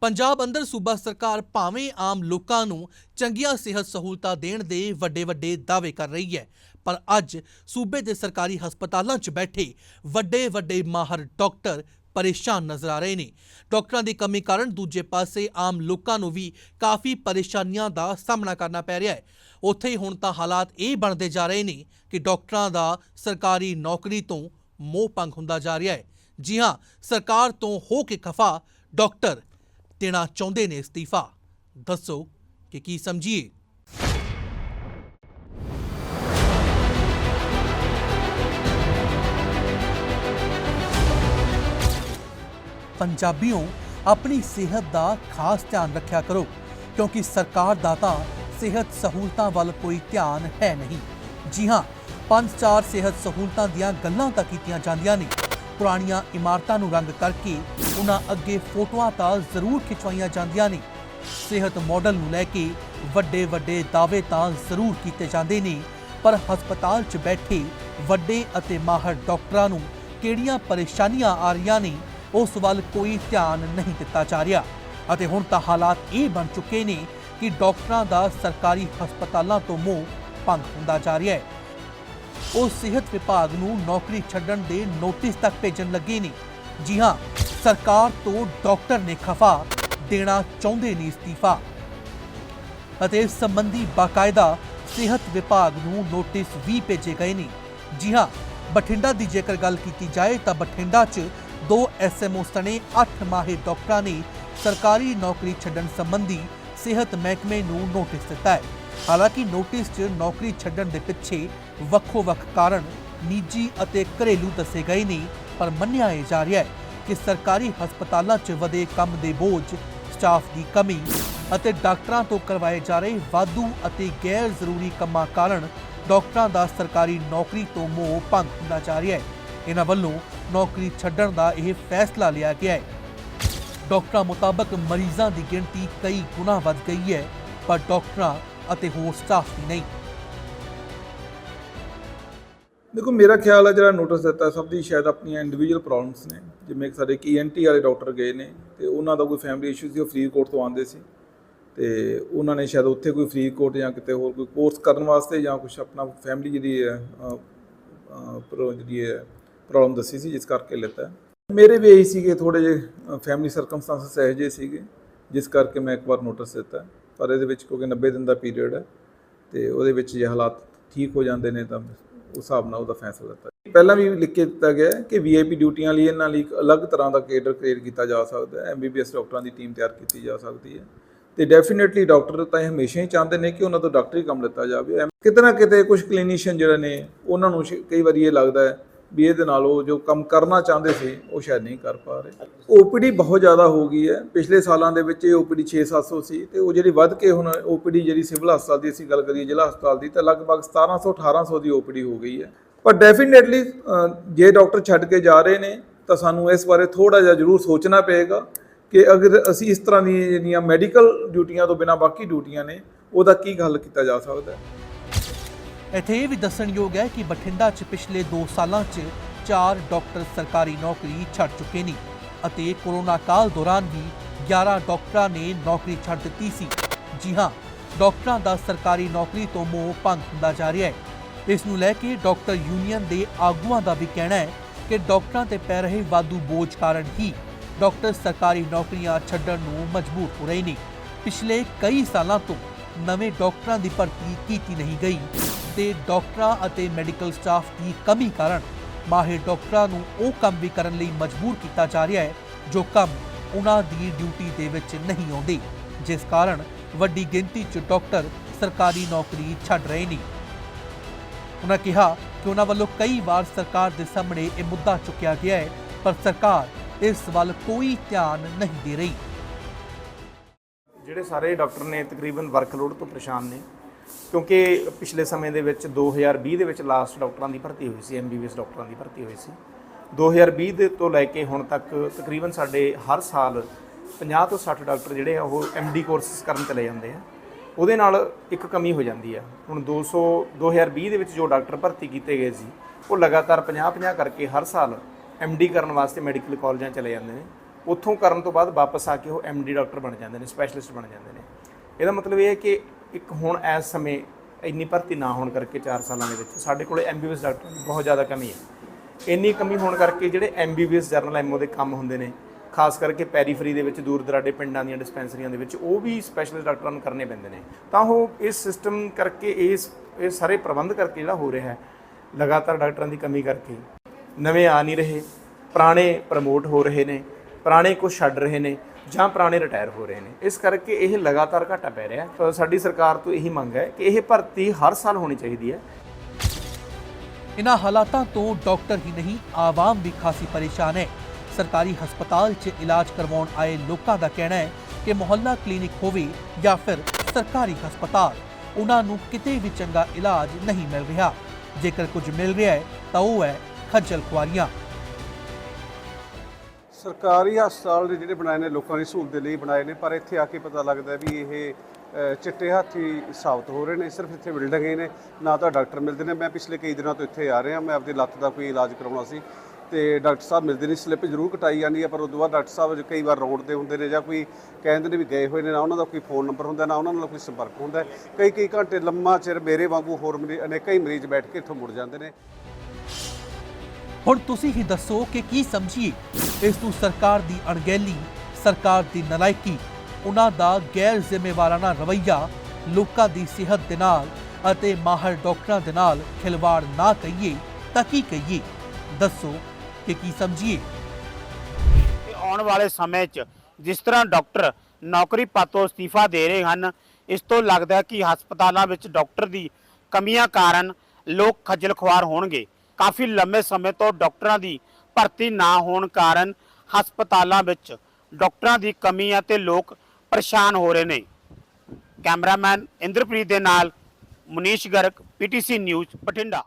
ਪੰਜਾਬ ਅੰਦਰ ਸੂਬਾ ਸਰਕਾਰ ਭਾਵੇਂ ਆਮ ਲੋਕਾਂ ਨੂੰ ਚੰਗੀਆਂ ਸਿਹਤ ਸਹੂਲਤਾਂ ਦੇਣ ਦੇ ਵੱਡੇ ਵੱਡੇ ਦਾਅਵੇ ਕਰ ਰਹੀ ਹੈ, ਪਰ ਅੱਜ ਸੂਬੇ ਦੇ ਸਰਕਾਰੀ ਹਸਪਤਾਲਾਂ 'ਚ ਬੈਠੇ ਵੱਡੇ ਵੱਡੇ ਮਾਹਰ ਡਾਕਟਰ ਪਰੇਸ਼ਾਨ ਨਜ਼ਰ ਆ ਰਹੇ ਨੇ। ਡਾਕਟਰਾਂ ਦੀ ਕਮੀ ਕਾਰਨ ਦੂਜੇ ਪਾਸੇ ਆਮ ਲੋਕਾਂ ਨੂੰ ਵੀ ਕਾਫੀ ਪਰੇਸ਼ਾਨੀਆਂ ਦਾ ਸਾਹਮਣਾ ਕਰਨਾ ਪੈ ਰਿਹਾ ਹੈ। ਉੱਥੇ ਹੀ ਹੁਣ ਤਾਂ ਹਾਲਾਤ ਇਹ ਬਣਦੇ ਜਾ ਰਹੇ ਨੇ ਕਿ ਡਾਕਟਰਾਂ ਦਾ ਸਰਕਾਰੀ ਨੌਕਰੀ ਤੋਂ ਮੋਹ ਭੰਗ ਹੁੰਦਾ ਜਾ ਰਿਹਾ ਹੈ। ਜੀ ਹਾਂ, ਸਰਕਾਰ ਤੋਂ ਹੋ ਕੇ ਖਫਾ ਡਾਕਟਰ ਦੇਣਾ ਚਾਹੁੰਦੇ ਨੇ ਅਸਤੀਫਾ। ਦੱਸੋ ਕਿ ਕੀ ਸਮਝੀਏ? ਪੰਜਾਬੀਓ, ਆਪਣੀ ਸਿਹਤ ਦਾ ਖਾਸ ਧਿਆਨ ਰੱਖਿਆ ਕਰੋ, ਕਿਉਂਕਿ ਸਰਕਾਰ ਦਾ ਤਾਂ ਸਿਹਤ ਸਹੂਲਤਾਂ ਵੱਲ ਕੋਈ ਧਿਆਨ ਹੈ ਨਹੀਂ। ਜੀ ਹਾਂ, ਪੰਜ ਚਾਰ ਸਿਹਤ ਸਹੂਲਤਾਂ ਦੀਆਂ ਗੱਲਾਂ ਤਾਂ ਕੀਤੀਆਂ ਜਾਂਦੀਆਂ ਨੇ। ਪੁਰਾਣੀਆਂ ਇਮਾਰਤਾਂ ਨੂੰ ਰੰਗ ਕਰਕੇ ਉਹਨਾਂ ਅੱਗੇ ਫੋਟੋਆਂ ਤਾਂ ਜ਼ਰੂਰ ਖਿਚਵਾਈਆਂ ਜਾਂਦੀਆਂ ਨੇ। ਸਿਹਤ ਮਾਡਲ ਨੂੰ ਲੈ ਕੇ ਵੱਡੇ ਵੱਡੇ ਦਾਅਵੇ ਤਾਂ ਜ਼ਰੂਰ ਕੀਤੇ ਜਾਂਦੇ ਨੇ, ਪਰ ਹਸਪਤਾਲ 'ਚ ਬੈਠੇ ਵੱਡੇ ਅਤੇ ਮਾਹਰ ਡਾਕਟਰਾਂ ਨੂੰ ਕਿਹੜੀਆਂ ਪਰੇਸ਼ਾਨੀਆਂ ਆ ਰਹੀਆਂ ਨੇ, ਉਸ ਵੱਲ ਕੋਈ ਧਿਆਨ ਨਹੀਂ ਦਿੱਤਾ ਜਾ ਰਿਹਾ। ਅਤੇ ਹੁਣ ਤਾਂ ਹਾਲਾਤ ਇਹ ਬਣ ਚੁੱਕੇ ਨੇ ਕਿ ਡਾਕਟਰਾਂ ਦਾ ਸਰਕਾਰੀ ਹਸਪਤਾਲਾਂ ਤੋਂ ਮੋਹ ਭੰਗ ਹੁੰਦਾ ਜਾ ਰਿਹਾ ਹੈ। ਉਹ ਸਿਹਤ ਵਿਭਾਗ ਨੂੰ ਨੌਕਰੀ ਛੱਡਣ ਦੇ ਨੋਟਿਸ ਤੱਕ ਭੇਜਣ ਲੱਗੇ ਨੇ। ਜੀ ਹਾਂ, ਸਰਕਾਰ ਤੋਂ ਡਾਕਟਰ ਨੇ ਖਫਾ ਦੇਣਾ ਚਾਹੁੰਦੇ ਨੇ ਅਸਤੀਫਾ। ਅਤੇ ਇਸ ਸੰਬੰਧੀ ਬਾਕਾਇਦਾ ਸਿਹਤ ਵਿਭਾਗ ਨੂੰ ਨੋਟਿਸ ਵੀ ਭੇਜੇ ਗਏ ਨੇ। ਜੀ ਹਾਂ, ਬਠਿੰਡਾ ਦੀ ਜੇਕਰ ਗੱਲ ਕੀਤੀ ਜਾਏ ਤਾਂ ਬਠਿੰਡਾ 'ਚ ਦੋ ਐਸਐਮਓ ਸਣੇ 8 ਮਾਹਿਰ ਡਾਕਟਰਾਂ ਨੇ ਸਰਕਾਰੀ ਨੌਕਰੀ ਛੱਡਣ ਸੰਬੰਧੀ ਸਿਹਤ ਮਹਿਕਮੇ ਨੂੰ ਨੋਟਿਸ ਦਿੱਤਾ ਹੈ। ਹਾਲਾਂਕਿ ਨੋਟਿਸ 'ਚ ਨੌਕਰੀ ਛੱਡਣ ਦੇ ਪਿੱਛੇ ਵੱਖੋ-ਵੱਖ ਕਾਰਨ ਨਿੱਜੀ ਅਤੇ ਘਰੇਲੂ ਦੱਸੇ ਗਏ ਨੇ, ਪਰ ਮੰਨਿਆ ਇਹ ਜਾ ਰਿਹਾ ਹੈ ਕਿ ਸਰਕਾਰੀ ਹਸਪਤਾਲਾਂ 'ਚ ਵਧੇ ਕੰਮ ਦੇ ਬੋਝ, ਸਟਾਫ ਦੀ ਕਮੀ ਅਤੇ ਡਾਕਟਰਾਂ ਤੋਂ ਕਰਵਾਏ ਜਾ ਰਹੇ ਵਾਧੂ ਅਤੇ ਗੈਰ ਜ਼ਰੂਰੀ ਕੰਮਾਂ ਕਾਰਨ ਡਾਕਟਰਾਂ ਦਾ ਸਰਕਾਰੀ ਨੌਕਰੀ ਤੋਂ ਮੋਹ ਭੰਗ ਹੁੰਦਾ ਜਾ ਰਿਹਾ ਹੈ। ਇਹਨਾਂ ਵੱਲੋਂ ਨੌਕਰੀ ਛੱਡਣ ਦਾ ਇਹ ਫੈਸਲਾ ਲਿਆ ਗਿਆ ਹੈ। ਡਾਕਟਰਾਂ ਮੁਤਾਬਕ ਮਰੀਜ਼ਾਂ ਦੀ ਗਿਣਤੀ ਕਈ ਗੁਣਾ ਵੱਧ ਗਈ ਹੈ, ਪਰ ਡਾਕਟਰਾਂ ਅਤੇ ਹੋਰ ਸਟਾਫ ਦੀ ਨਹੀਂ। ਦੇਖੋ ਮੇਰਾ ਖਿਆਲ ਹੈ ਜਿਹੜਾ ਨੋਟਿਸ ਦਿੱਤਾ ਸਭ ਦੀ ਸ਼ਾਇਦ ਆਪਣੀਆਂ ਇੰਡੀਵਿਜੂਅਲ ਪ੍ਰੋਬਲਮਸ ਨੇ। ਜਿਵੇਂ ਕਿ ਸਾਡੇ ਇੱਕ ਈਐਨਟੀ ਵਾਲੇ ਡਾਕਟਰ ਗਏ ਨੇ ਤੇ ਉਹਨਾਂ ਦਾ ਕੋਈ ਫੈਮਿਲੀ ਇਸ਼ੂ ਸੀ ਉਹ ਫਰੀਦਕੋਟ ਤੋਂ ਆਉਂਦੇ ਸੀ। ਤੇ ਉਹਨਾਂ ਨੇ ਸ਼ਾਇਦ ਉੱਥੇ ਕੋਈ ਫਰੀਦਕੋਟ ਜਾਂ ਕਿਤੇ ਹੋਰ ਕੋਈ ਕੋਰਸ ਕਰਨ ਵਾਸਤੇ ਜਾਂ ਕੁਝ ਆਪਣਾ ਫੈਮਿਲੀ ਜਿਹੜੀ ਹੈ ਅਹ, ਪ੍ਰੋ ਜਿਹੜੀ ਹੈ ਪ੍ਰੋਬਲਮ ਦੱਸੀ ਸੀ ਜਿਸ ਕਰਕੇ ਲਿੱਤਾ। ਮੇਰੇ ਵੀ ਇਹੀ ਸੀਗੇ ਥੋੜੇ ਜਿਹੇ ਫੈਮਿਲੀ ਸਰਕਮਸਟੈਂਸਸ ਇਹੋ ਜਿਹੇ ਸੀਗੇ ਜਿਸ ਕਰਕੇ ਮੈਂ ਇੱਕ ਵਾਰ ਨੋਟਿਸ ਦਿੱਤਾ। ਪਰ ਇਹਦੇ ਵਿੱਚ ਕਿਉਂਕਿ 90 ਦਿਨ ਦਾ ਪੀਰੀਅਡ ਹੈ ਤੇ ਉਹਦੇ ਵਿੱਚ ਜੇ ਹਾਲਾਤ ਠੀਕ ਹੋ ਜਾਂਦੇ ਨੇ ਤਾਂ ਉਸ ਹਿਸਾਬ ਨਾਲ ਉਹਦਾ ਫੈਸਲਾ ਲਿੱਤਾ ਪਹਿਲਾਂ ਵੀ ਲਿਖ ਕੇ ਦਿੱਤਾ ਗਿਆ ਹੈ ਕਿ ਵੀਆਈਪੀ ਡਿਊਟੀਆਂ ਲਈ ਇਹਨਾਂ ਲਈ ਇੱਕ ਅਲੱਗ ਤਰ੍ਹਾਂ ਦਾ ਕੇਡਰ ਕ੍ਰੀਏਟ ਕੀਤਾ ਜਾ ਸਕਦਾ ਹੈ ਐਮਬੀਬੀਐਸ ਡਾਕਟਰਾਂ ਦੀ ਟੀਮ ਤਿਆਰ ਕੀਤੀ ਜਾ ਸਕਦੀ ਹੈ। ਤੇ ਡੈਫੀਨਿਟਲੀ ਡਾਕਟਰ ਤਾਂ ਇਹ ਹਮੇਸ਼ਾ ਹੀ ਚਾਹੁੰਦੇ ਨੇ ਕਿ ਉਹਨਾਂ ਤੋਂ ਡਾਕਟਰੀ ਕੰਮ ਲਿੱਤਾ ਜਾਵੇ। ਐਮ- ਕਿਤੇ ਨਾ ਕਿਤੇ ਕੁਝ ਕਲੀਨੀਸ਼ੀਅਨ ਜਿਹੜੇ ਨੇ, ਉਹਨਾਂ ਨੂੰ ਕਈ ਵਾਰੀ ਇਹ ਲੱਗਦਾ ਹੈ ਵੀ ਇਹਦੇ ਨਾਲ ਉਹ ਜੋ ਕੰਮ ਕਰਨਾ ਚਾਹੁੰਦੇ ਸੀ, ਉਹ ਸ਼ਾਇਦ ਨਹੀਂ ਕਰ ਪਾ ਰਹੇ। ਓਪੀਡੀ ਬਹੁਤ ਜ਼ਿਆਦਾ ਹੋ ਗਈ ਹੈ। ਪਿਛਲੇ ਸਾਲਾਂ ਦੇ ਵਿੱਚ ਇਹ ਓਪੀਡੀ 6-700 ਸੀ ਤੇ ਉਹ ਜਿਹੜੀ ਵੱਧ ਕੇ ਹੁਣ ਓਪੀਡੀ ਜਿਹੜੀ ਸਿਵਲ ਹਸਪਤਾਲ ਦੀ ਅਸੀਂ ਗੱਲ ਕਰੀਏ, ਜ਼ਿਲ੍ਹਾ ਹਸਪਤਾਲ ਦੀ, ਤਾਂ ਲਗਭਗ 1700-1800 ਦੀ ਓਪੀਡੀ ਹੋ ਗਈ ਹੈ। ਪਰ ਡੈਫੀਨੇਟਲੀ ਜੇ ਡਾਕਟਰ ਛੱਡ ਕੇ ਜਾ ਰਹੇ ਨੇ, ਤਾਂ ਸਾਨੂੰ ਇਸ ਬਾਰੇ ਥੋੜਾ ਜਿਹਾ ਜ਼ਰੂਰ ਸੋਚਣਾ ਪਏਗਾ ਕਿ ਅਗਰ ਅਸੀਂ ਇਸ ਤਰ੍ਹਾਂ ਦੀਆਂ ਜਿਹੜੀਆਂ ਮੈਡੀਕਲ ਡਿਊਟੀਆਂ ਤੋਂ ਬਿਨਾ ਬਾਕੀ ਡਿਊਟੀਆਂ ਨੇ, ਉਹਦਾ ਕੀ ਹੱਲ ਕੀਤਾ ਜਾ ਸਕਦਾ ਹੈ। ਇੱਥੇ ਇਹ ਵੀ ਦੱਸਣਯੋਗ ਹੈ ਕਿ ਬਠਿੰਡਾ 'ਚ ਪਿਛਲੇ 2 ਸਾਲਾਂ 'ਚ ਚਾਰ ਡਾਕਟਰ ਸਰਕਾਰੀ ਨੌਕਰੀ ਛੱਡ ਚੁੱਕੇ ਨੇ ਅਤੇ ਕੋਰੋਨਾ ਕਾਲ ਦੌਰਾਨ ਵੀ 11 ਡਾਕਟਰਾਂ ਨੇ ਨੌਕਰੀ ਛੱਡ ਦਿੱਤੀ ਸੀ। ਜੀ ਹਾਂ, ਡਾਕਟਰਾਂ ਦਾ ਸਰਕਾਰੀ ਨੌਕਰੀ ਤੋਂ ਮੋਹ ਭੰਗ ਹੁੰਦਾ ਜਾ ਰਿਹਾ ਹੈ। ਇਸ ਨੂੰ ਲੈ ਕੇ ਡਾਕਟਰ ਯੂਨੀਅਨ ਦੇ ਆਗੂਆਂ ਦਾ ਵੀ ਕਹਿਣਾ ਹੈ ਕਿ ਡਾਕਟਰਾਂ ਤੇ ਪੈ ਰਹੇ ਵਾਧੂ ਬੋਝ ਕਾਰਨ ਹੀ ਡਾਕਟਰ ਸਰਕਾਰੀ ਨੌਕਰੀਆਂ ਛੱਡਣ ਨੂੰ ਮਜਬੂਰ ਹੋ ਰਹੇ ਨੇ। ਪਿਛਲੇ ਕਈ ਸਾਲਾਂ ਤੋਂ ਨਵੇਂ ਡਾਕਟਰਾਂ ਦੀ ਭਰਤੀ ਕੀਤੀ ਨਹੀਂ ਗਈ ਤੇ ਡਾਕਟਰਾਂ ਅਤੇ ਮੈਡੀਕਲ ਸਟਾਫ ਦੀ ਕਮੀ ਕਾਰਨ ਮਾਹਿਰ ਡਾਕਟਰਾਂ ਨੂੰ ਉਹ ਕੰਮ ਵੀ ਕਰਨ ਲਈ ਮਜਬੂਰ ਕੀਤਾ ਜਾ ਰਿਹਾ ਹੈ, ਜੋ ਕੰਮ ਉਹਨਾਂ ਦੀ ਡਿਊਟੀ ਦੇ ਵਿੱਚ ਨਹੀਂ ਆਉਂਦੇ, ਜਿਸ ਕਾਰਨ ਵੱਡੀ ਗਿਣਤੀ 'ਚ ਡਾਕਟਰ ਸਰਕਾਰੀ ਨੌਕਰੀ ਛੱਡ ਰਹੇ ਨੇ। ਉਹਨਾਂ ਕਿਹਾ ਕਿ ਉਹਨਾਂ ਵੱਲੋਂ ਕਈ ਵਾਰ ਸਰਕਾਰ ਦੇ ਸਾਹਮਣੇ ਇਹ ਮੁੱਦਾ ਚੁੱਕਿਆ ਗਿਆ ਹੈ, ਪਰ ਸਰਕਾਰ ਇਸ ਵੱਲ ਕੋਈ ਧਿਆਨ ਨਹੀਂ ਦੇ ਰਹੀ। ਜਿਹੜੇ ਸਾਰੇ ਡਾਕਟਰ ਨੇ ਤਕਰੀਬਨ ਵਰਕਲੋਡ ਤੋਂ ਪਰੇਸ਼ਾਨ ਨੇ, ਕਿਉਂਕਿ ਪਿਛਲੇ ਸਮੇਂ ਦੇ ਵਿੱਚ 2020 ਦੇ ਵਿੱਚ ਲਾਸਟ ਡਾਕਟਰਾਂ ਦੀ ਭਰਤੀ ਹੋਈ ਸੀ ਐਮਬੀਬੀਐਸ ਡਾਕਟਰਾਂ ਦੀ ਭਰਤੀ ਹੋਈ ਸੀ। 2020 ਦੇ ਤੋਂ ਲੈ ਕੇ ਹੁਣ ਤੱਕ ਤਕਰੀਬਨ ਸਾਡੇ ਹਰ ਸਾਲ 50 ਤੋਂ 60 ਡਾਕਟਰ ਜਿਹੜੇ ਆ, ਉਹ ਐਮਡੀ ਕੋਰਸਸ ਕਰਨ ਚਲੇ ਜਾਂਦੇ ਆ। ਉਹਦੇ ਨਾਲ ਇੱਕ ਕਮੀ ਹੋ ਜਾਂਦੀ ਆ। ਹੁਣ 200 2020 ਦੇ ਵਿੱਚ ਜੋ ਡਾਕਟਰ ਭਰਤੀ ਕੀਤੇ ਗਏ ਸੀ, ਉਹ ਲਗਾਤਾਰ 50 50 ਕਰਕੇ ਹਰ ਸਾਲ ਐਮਡੀ ਕਰਨ ਵਾਸਤੇ ਮੈਡੀਕਲ ਕਾਲਜਾਂ ਚਲੇ ਜਾਂਦੇ ਨੇ। ਉੱਥੋਂ ਕਰਨ ਤੋਂ ਬਾਅਦ ਵਾਪਸ ਆ ਕੇ ਉਹ ਐਮਡੀ ਡਾਕਟਰ ਬਣ ਜਾਂਦੇ ਨੇ ਸਪੈਸ਼ਲਿਸਟ ਬਣ ਜਾਂਦੇ ਨੇ। ਇਹਦਾ ਮਤਲਬ ਇਹ ਹੈ ਕਿ ਇੱਕ ਹੁਣ ਇਸ ਸਮੇਂ ਇੰਨੀ ਭਰਤੀ ਨਾ ਹੋਣ ਕਰਕੇ 4 ਸਾਲਾਂ ਦੇ ਵਿੱਚ ਸਾਡੇ ਕੋਲੇ ਐਮਬੀਬੀਐਸ ਡਾਕਟਰਾਂ ਦੀ ਬਹੁਤ ਜ਼ਿਆਦਾ ਕਮੀ ਹੈ। ਇੰਨੀ ਕਮੀ ਹੋਣ ਕਰਕੇ ਜਿਹੜੇ ਐਮਬੀਬੀਐਸ ਜਰਨਲ ਐਮਓ ਦੇ ਕੰਮ ਹੁੰਦੇ ਨੇ, ਖਾਸ ਕਰਕੇ ਪੈਰੀਫਰੀ ਦੇ ਵਿੱਚ ਦੂਰ ਦਰਾਡੇ ਪਿੰਡਾਂ ਦੀਆਂ ਡਿਸਪੈਂਸਰੀਆਂ ਦੇ ਵਿੱਚ, ਉਹ ਵੀ ਸਪੈਸ਼ਲਿਸਟ ਡਾਕਟਰਾਂ ਨੂੰ ਕਰਨੇ ਪੈਂਦੇ ਨੇ। ਤਾਂ ਉਹ ਇਸ ਸਿਸਟਮ ਕਰਕੇ, ਇਸ, ਇਹ ਸਾਰੇ ਪ੍ਰਬੰਧ ਕਰਕੇ ਜਿਹੜਾ ਹੋ ਰਿਹਾ ਹੈ, ਲਗਾਤਾਰ ਡਾਕਟਰਾਂ ਦੀ ਕਮੀ ਕਰਕੇ ਨਵੇਂ ਆ ਨਹੀਂ ਰਹੇ, ਪੁਰਾਣੇ ਪ੍ਰਮੋਟ ਹੋ ਰਹੇ ਨੇ ਪੁਰਾਣੇ ਕੁਝ ਛੱਡ ਰਹੇ ਨੇ ਜਾਂ ਪੁਰਾਣੇ ਰਿਟਾਇਰ ਹੋ ਰਹੇ ਨੇ। ਇਸ ਕਰਕੇ ਇਹ ਲਗਾਤਾਰ ਘਾਟਾ ਪੈ ਰਿਹਾ ਹੈ। ਸਾਡੀ ਸਰਕਾਰ ਤੋਂ ਇਹੀ ਮੰਗ ਹੈ ਕਿ ਇਹ ਭਰਤੀ ਹਰ ਸਾਲ ਹੋਣੀ ਚਾਹੀਦੀ ਹੈ। ਇਨ੍ਹਾਂ ਹਾਲਾਤਾਂ ਤੋਂ ਡਾਕਟਰ ਹੀ ਨਹੀਂ, ਆਵਾਮ ਵੀ ਖਾਸੀ ਪਰੇਸ਼ਾਨ ਹੈ। ਸਰਕਾਰੀ ਹਸਪਤਾਲ 'ਚ ਇਲਾਜ ਕਰਵਾਉਣ ਆਏ ਲੋਕਾਂ ਦਾ ਕਹਿਣਾ ਹੈ ਕਿ ਮੁਹੱਲਾ ਕਲੀਨਿਕ ਹੋਵੇ ਜਾਂ ਫਿਰ ਸਰਕਾਰੀ ਹਸਪਤਾਲ ਉਹਨਾਂ ਨੂੰ ਕਿਤੇ ਵੀ ਚੰਗਾ ਇਲਾਜ ਨਹੀਂ ਮਿਲ ਰਿਹਾ। ਜੇਕਰ ਕੁਝ ਮਿਲ ਰਿਹਾ ਹੈ, ਤਾਂ ਉਹ ਹੈ ਖੱਜਲ ਖੁਆਰੀਆਂ। ਸਰਕਾਰੀ ਹਸਪਤਾਲ ਨੇ ਜਿਹੜੇ ਬਣਾਏ ਨੇ ਲੋਕਾਂ ਦੀ ਸਹੂਲਤ ਦੇ ਲਈ ਬਣਾਏ ਨੇ, ਪਰ ਇੱਥੇ ਆ ਕੇ ਪਤਾ ਲੱਗਦਾ ਵੀ ਇਹ ਚਿੱਟੇ ਹਾਥੀ ਸਾਬਤ ਹੋ ਰਹੇ ਨੇ, ਸਿਰਫ ਇੱਥੇ ਬਿਲਡਿੰਗ ਹੀ ਨੇ, ਨਾ ਤਾਂ ਡਾਕਟਰ ਮਿਲਦੇ ਨੇ। ਮੈਂ ਪਿਛਲੇ ਕਈ ਦਿਨਾਂ ਤੋਂ ਇੱਥੇ ਆ ਰਿਹਾ, ਮੈਂ ਆਪਣੀ ਲੱਤ ਦਾ ਕੋਈ ਇਲਾਜ ਕਰਾਉਣਾ ਸੀ ਤੇ ਡਾਕਟਰ ਸਾਹਿਬ ਮਿਲਦੇ ਨਹੀਂ, ਸਲਿੱਪ ਜ਼ਰੂਰ ਕਟਾਈ ਜਾਂਦੀ ਹੈ, ਪਰ ਉਦੋਂ ਬਾਅਦ ਡਾਕਟਰ ਸਾਹਿਬ ਕਈ ਵਾਰ ਰੋਡ ਤੇ ਹੁੰਦੇ ਨੇ ਜਾਂ ਕੋਈ ਕਹਿੰਦੇ ਨੇ ਵੀ ਗਏ ਹੋਏ ਨੇ, ਨਾ ਉਹਨਾਂ ਦਾ ਕੋਈ ਫੋਨ ਨੰਬਰ ਹੁੰਦਾ, ਨਾ ਉਹਨਾਂ ਨਾਲ ਕੋਈ ਸੰਪਰਕ ਹੁੰਦਾ। ਕਈ ਕਈ ਘੰਟੇ ਲੰਮਾ ਚਿਰ ਮੇਰੇ ਵਾਂਗੂ ਹੋਰ ਮਰੀ- ਅਨੇਕਾਂ ਹੀ ਮਰੀਜ਼ ਬੈਠ ਕੇ ਇੱਥੋਂ ਮੁੜ ਜਾਂਦੇ ਨੇ। ਹੁਣ ਤੁਸੀਂ ਹੀ ਦੱਸੋ ਕਿ ਕੀ ਸਮਝੀਏ? ਇਸ ਨੂੰ ਸਰਕਾਰ ਦੀ ਅਣਗਹਿਲੀ, ਸਰਕਾਰ ਦੀ ਨਲਾਇਕੀ, ਉਹਨਾਂ ਦਾ ਗੈਰ ਜ਼ਿੰਮੇਵਾਰਾਨਾ ਰਵੱਈਆ ਲੋਕਾਂ ਦੀ ਸਿਹਤ ਦੇ ਨਾਲ ਅਤੇ ਮਾਹਰ ਡਾਕਟਰਾਂ ਦੇ ਨਾਲ ਖਿਲਵਾੜ ਨਾ ਕਹੀਏ ਤਾਂ ਕੀ ਕਹੀਏ ਦੱਸੋ ਕਿ ਕੀ ਸਮਝੀਏ? ਆਉਣ ਵਾਲੇ ਸਮੇਂ 'ਚ ਜਿਸ ਤਰ੍ਹਾਂ ਡਾਕਟਰ ਨੌਕਰੀ ਪਾਤੋਂ ਅਸਤੀਫਾ ਦੇ ਰਹੇ ਹਨ, ਇਸ ਤੋਂ ਲੱਗਦਾ ਹੈ ਕਿ ਹਸਪਤਾਲਾਂ ਵਿੱਚ ਡਾਕਟਰ ਦੀ ਕਮੀਆਂ ਕਾਰਨ ਲੋਕ ਖੱਜਲ ਖੁਆਰ ਹੋਣਗੇ। ਕਾਫੀ ਲੰਮੇ ਸਮੇਂ ਤੋਂ ਡਾਕਟਰਾਂ ਦੀ ਭਰਤੀ ਨਾ ਹੋਣ ਕਾਰਨ ਹਸਪਤਾਲਾਂ ਵਿੱਚ ਡਾਕਟਰਾਂ ਦੀ ਕਮੀ ਹੈ ਤੇ ਲੋਕ ਪਰੇਸ਼ਾਨ ਹੋ ਰਹੇ ਨੇ। ਕੈਮਰਾਮੈਨ ਇੰਦਰਪ੍ਰੀਤ ਦੇ ਨਾਲ ਮੁਨੀਸ਼ ਗਰਗ, ਪੀਟੀਸੀ ਨਿਊਜ਼, ਬਠਿੰਡਾ।